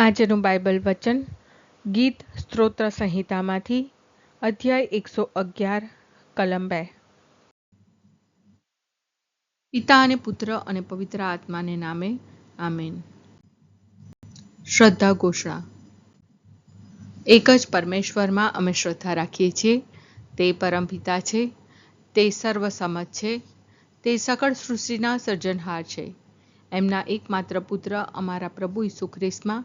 આજનું બાઇબલ વચન, ગીત સ્ત્રોત્ર સંહિતામાંથી, અધ્યાય એકસો અગિયાર, કલમ બે. પિતા અને પુત્ર અને પવિત્ર આત્માને નામે, આમેન. શ્રદ્ધા ઘોષણા. એક જ પરમેશ્વરમાં અમે શ્રદ્ધા રાખીએ છીએ, તે પરમપિતા છે, તે સર્વસમજ છે, તે સકળ સૃષ્ટિના સર્જનહાર છે. એમના એકમાત્ર પુત્ર અમારા પ્રભુ ઈસુ ખ્રિસ્તમાં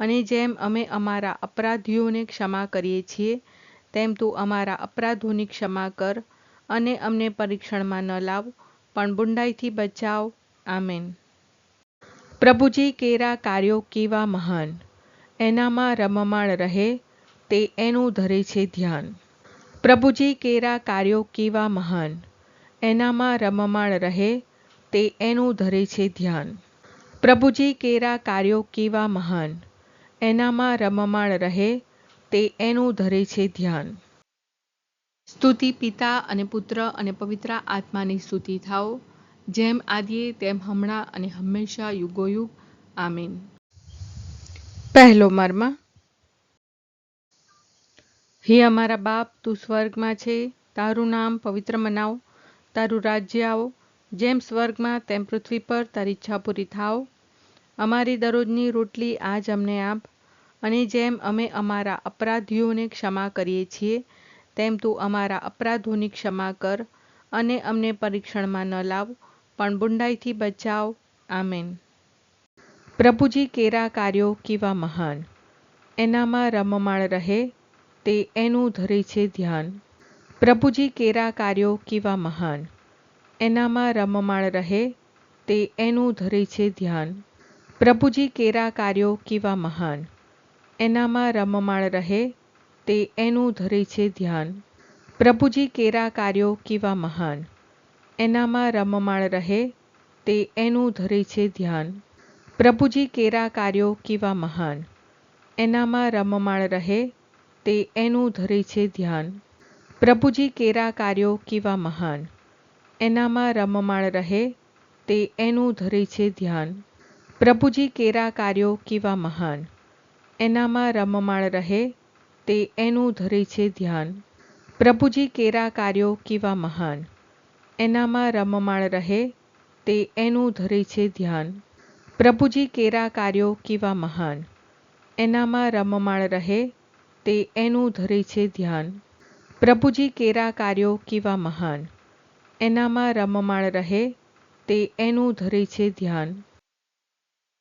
અને જેમ અમે અમારા અપરાધીઓને ક્ષમા કરીએ છીએ, તેમ તું અમારા અપરાધોની ક્ષમા કર અને અમને પરીક્ષણમાં ન લાવ, પણ બુંડાઈથી બચાવ. આમેન. પ્રભુજી, કેરા કાર્યો કેવા મહાન? એનામાં રમમાણ રહે, તે એનું ધરે છે ધ્યાન. પ્રભુજી, કેરા કાર્યો કેવા મહાન? એનામાં રમમાણ રહે, તે એનું ધરે છે ધ્યાન. પ્રભુજી, કેરા કાર્યો કેવા મહાન? એનામાં રમમાણ રહે, તે એનું ધરે છે ધ્યાન. સ્તુતિ પિતા અને પુત્ર અને પવિત્ર આત્માની સ્તુતિ થાઓ, જેમ આદિએ તેમ હમણાં અને હંમેશા યુગોયુગ. આમીન. પહેલો મર્મ. હે અમારા બાપ, તું સ્વર્ગમાં છે, તારું નામ પવિત્ર મનાવ, તારું રાજ્ય આવો, જેમ સ્વર્ગમાં તેમ પૃથ્વી પર તારી ઈચ્છા પૂરી થાવ અમારી દરરોજની રોટલી આજ અમને આપ અને જેમ અમે અમારા અપરાધીઓને ક્ષમા કરીએ છીએ, તેમ તું અમારા અપરાધોની ક્ષમા કર અને અમને પરીક્ષણમાં ન લાવ, પણ બુંડાઈથી બચાવ. આમેન. પ્રભુજી, કેરા કાર્યો કેવા મહાન. એનામાં રમમાણ રહે, તે એનું ધરે છે ધ્યાન. પ્રભુજી, કેરા કાર્યો કેવા મહાન. એનામાં રમમાણ રહે, તે એનું ધરે છે ધ્યાન. પ્રભુજી, કેરા કાર્યો કેવા મહાન. એનામાં રમમાણ રહે તે એનું ધરે છે ધ્યાન. પ્રભુજી કેરા કાર્યો કેવા મહાન. એનામાં રમમાણ રહે તે એનું ધરે છે ધ્યાન. પ્રભુજી કેરા કાર્યો કેવા મહાન. એનામાં રમમાણ રહે તે એનું ધરે છે ધ્યાન. પ્રભુજી કેરા કાર્યો કેવા મહાન. એનામાં રમમાણ રહે તે એનું ધરે છે ધ્યાન. પ્રભુજી કેરા કાર્યો કેવા મહાન. એનામાં રમમાણ રહે તે એનું ધરે છે ધ્યાન. પ્રભુજી કેરા કાર્યો કેવા મહાન. એનામાં રમમાણ રહે તે એનું ધરે છે ધ્યાન. પ્રભુજી કેરા કાર્યો કેવા મહાન. એનામાં રમમાણ રહે તે એનું ધરે છે ધ્યાન. પ્રભુજી કેરા કાર્યો કેવા મહાન. એનામાં રમમાણ રહે તે એનું ધરે છે ધ્યાન.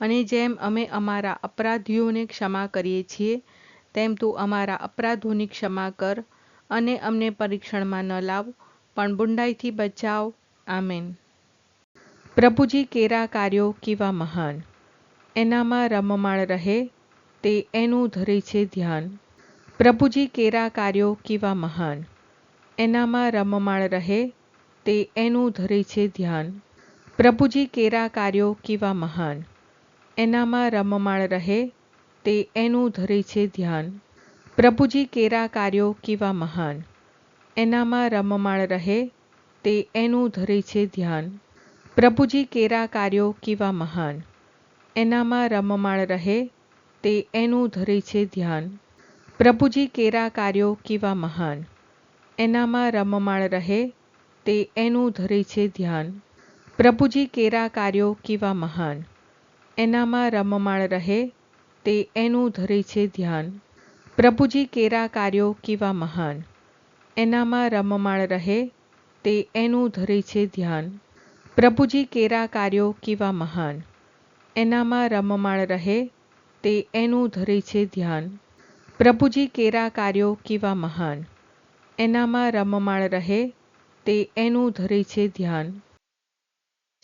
અને જેમ અમે અમારા અપરાધીઓને ક્ષમા કરીએ છીએ, તેમ તું અમારા અપરાધોની ક્ષમા કર અને અમને પરીક્ષણમાં ન લાવ, પણ બુંડાઈથી બચાવ. આમેન. પ્રભુજી, કેરા કાર્યો કેવા મહાન. એનામાં રમમાણ રહે, તે એનું ધરે છે ધ્યાન. પ્રભુજી, કેરા કાર્યો કેવા મહાન. એનામાં રમમાણ રહે, તે એનું ધરે છે ધ્યાન. પ્રભુજી, કેરા કાર્યો કેવા મહાન. એનામાં રમમાણ રહે તે એનું ધરે છે ધ્યાન. પ્રભુજી કેરા કાર્યો કેવા મહાન. એનામાં રમમાણ રહે તે એનું ધરે છે ધ્યાન. પ્રભુજી કેરા કાર્યો કેવા મહાન. એનામાં રમમાણ રહે તે એનું ધરે છે ધ્યાન. પ્રભુજી કેરા કાર્યો કેવા મહાન. એનામાં રમમાણ રહે તે એનું ધરે છે ધ્યાન. પ્રભુજી કેરા કાર્યો કેવા મહાન. એનામાં રમમાણ રહે તે એનું ધરે છે ધ્યાન. પ્રભુજી કેરા કાર્યો કેવા મહાન. એનામાં રમમાણ રહે તે એનું ધરે છે ધ્યાન. પ્રભુજી કેરા કાર્યો કેવા મહાન. એનામાં રમમાણ રહે તે એનું ધરે છે ધ્યાન. પ્રભુજી કેરા કાર્યો કેવા મહાન. એનામાં રમમાણ રહે તે એનું ધરે છે ધ્યાન.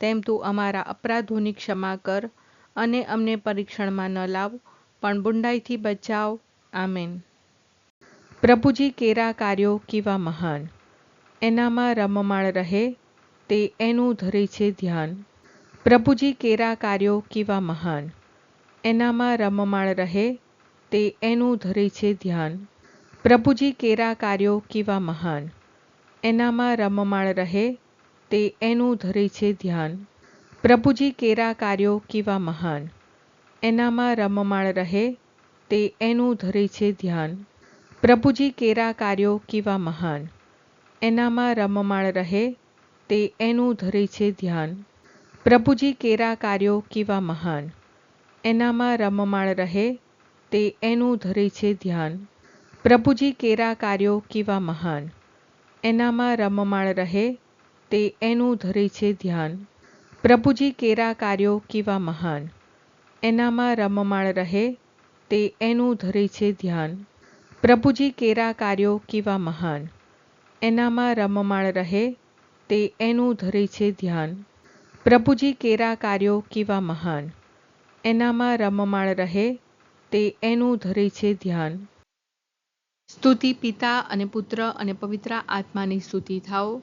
તેમ તું અમારા અપરાધોની ક્ષમા કર અને અમને પરીક્ષણમાં ન લાવ, પણ બુંડાઈથી બચાવ. આમેન. પ્રભુજી, કેરા કાર્યો કેવા મહાન. એનામાં રમમાણ રહે, તે એનું ધરે છે ધ્યાન. પ્રભુજી, કેરા કાર્યો કેવા મહાન. એનામાં રમમાણ રહે, તે એનું ધરે છે ધ્યાન. પ્રભુજી, કેરા કાર્યો કેવા મહાન. એનામાં રમમાણ રહે તે એનું ધરે છે ધ્યાન. પ્રભુજી કેરા કાર્યો કેવા મહાન. એનામાં રમમાણ રહે, તે એનું ધરે છે ધ્યાન. પ્રભુજી કેરા કાર્યો કેવા મહાન. એનામાં રમમાણ રહે, તે એનું ધરે છે ધ્યાન. પ્રભુજી કેરા કાર્યો કેવા મહાન. એનામાં રમમાણ રહે, તે એનું ધરે છે ધ્યાન. પ્રભુજી કેરા કાર્યો કેવા મહાન. એનામાં રમમાણ રહે તે એનું ધરે છે ધ્યાન. પ્રભુજી કેરા કાર્યો કેવા મહાન. એનામાં રમમાણ રહે, તે એનું ધરે છે ધ્યાન. પ્રભુજી કેરા કાર્યો કેવા મહાન. એનામાં રમમાણ રહે, તે એનું ધરે છે ધ્યાન. પ્રભુજી કેરા કાર્યો કેવા મહાન. એનામાં રમમાણ રહે, તે એનું ધરે છે ધ્યાન. સ્તુતિ પિતા અને પુત્ર અને પવિત્ર આત્માની સ્તુતિ થાઓ.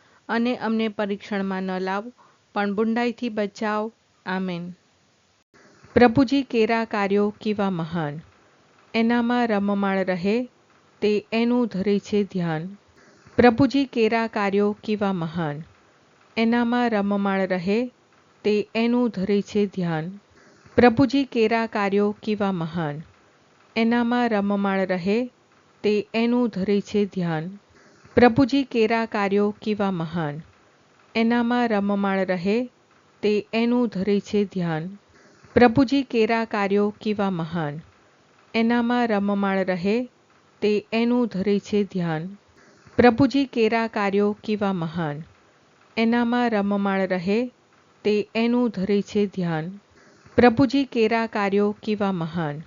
અને અમને પરીક્ષણમાં ન લાવ. પણ બુંડાઈથી બચાવ. આમેન. પ્રભુજી, કેરા કાર્યો કેવા મહાન. એનામાં રમમાણ રહે, તે એનું ધરે છે ધ્યાન. પ્રભુજી, કેરા કાર્યો કેવા મહાન. એનામાં રમમાણ રહે, તે એનું ધરે છે ધ્યાન. પ્રભુજી, કેરા કાર્યો કેવા મહાન. એનામાં રમમાણ રહે, તે એનું ધરે છે ધ્યાન. પ્રભુજી કેરા કાર્યો કેવા મહાન. એનામાં રમમાણ રહે, તે એનું ધરે છે ધ્યાન. પ્રભુજી કેરા કાર્યો કેવા મહાન. એનામાં રમમાણ રહે, તે એનું ધરે છે ધ્યાન. પ્રભુજી કેરા કાર્યો કેવા મહાન. એનામાં રમમાણ રહે, તે એનું ધરે છે ધ્યાન. પ્રભુજી કેરા કાર્યો કેવા મહાન.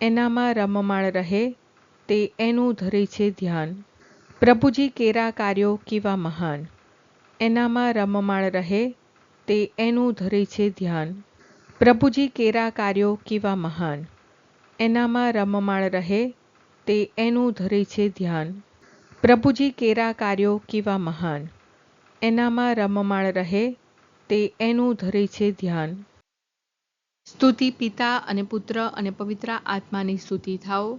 એનામાં રમમાણ રહે, તે એનું ધરે છે ધ્યાન. પ્રભુજી કેરા કાર્યો કેવા મહાન. એનામાં રમમાણ રહે, તે એનું ધરે છે ધ્યાન. પ્રભુજી કેરા કાર્યો કેવા મહાન. એનામાં રમમાણ રહે, તે એનું ધરે છે ધ્યાન. પ્રભુજી કેરા કાર્યો કેવા મહાન. એનામાં રમમાણ રહે, તે એનું ધરે છે ધ્યાન. સ્તુતિ પિતા અને પુત્ર અને પવિત્ર આત્માની સ્તુતિ થાઓ.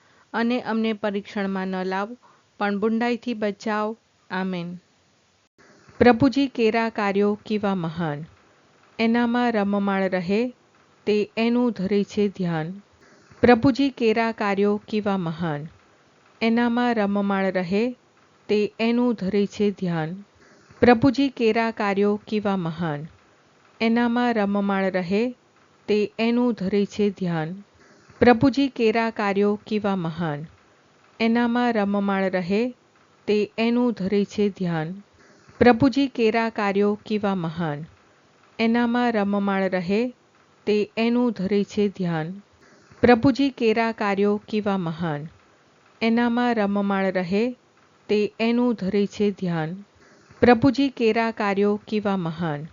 અને અમને પરીક્ષણમાં ન લાવ, પણ બુંડાઈથી બચાવ. આમેન. પ્રભુજી, કેરા કાર્યો કેવા મહાન. એનામાં રમમાણ રહે, તે એનું ધરે છે ધ્યાન. પ્રભુજી, કેરા કાર્યો કેવા મહાન. એનામાં રમમાણ રહે, તે એનું ધરે છે ધ્યાન. પ્રભુજી, કેરા કાર્યો કેવા મહાન. એનામાં રમમાણ રહે, તે એનું ધરે છે ધ્યાન. પ્રભુજી કેરા કાર્યો કેવા મહાન. એનામાં રમમાણ રહે, તે એનું ધરે છે ધ્યાન. પ્રભુજી કેરા કાર્યો કેવા મહાન. એનામાં રમમાણ રહે, તે એનું ધરે છે ધ્યાન. પ્રભુજી કેરા કાર્યો કેવા મહાન. એનામાં રમમાણ રહે, તે એનું ધરે છે ધ્યાન. પ્રભુજી કેરા કાર્યો કેવા મહાન.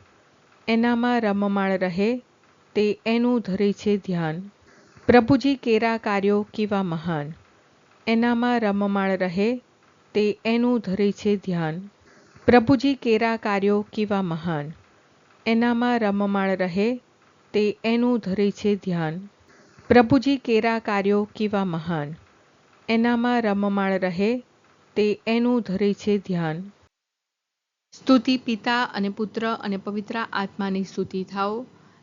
એનામાં રમમાણ રહે, તે એનું ધરે છે ધ્યાન. પ્રભુજી કેરા કાર્યો કેવા મહાન. એનામાં રમમાણ રહે, તે એનું ધરે છે ધ્યાન. પ્રભુજી કેરા કાર્યો કેવા મહાન. એનામાં રમમાણ રહે, તે એનું ધરે છે ધ્યાન. પ્રભુજી કેરા કાર્યો કેવા મહાન. એનામાં રમમાણ રહે, તે એનું ધરે છે ધ્યાન. સ્તુતિ પિતા અને પુત્ર અને પવિત્ર આત્માની સ્તુતિ થાઓ.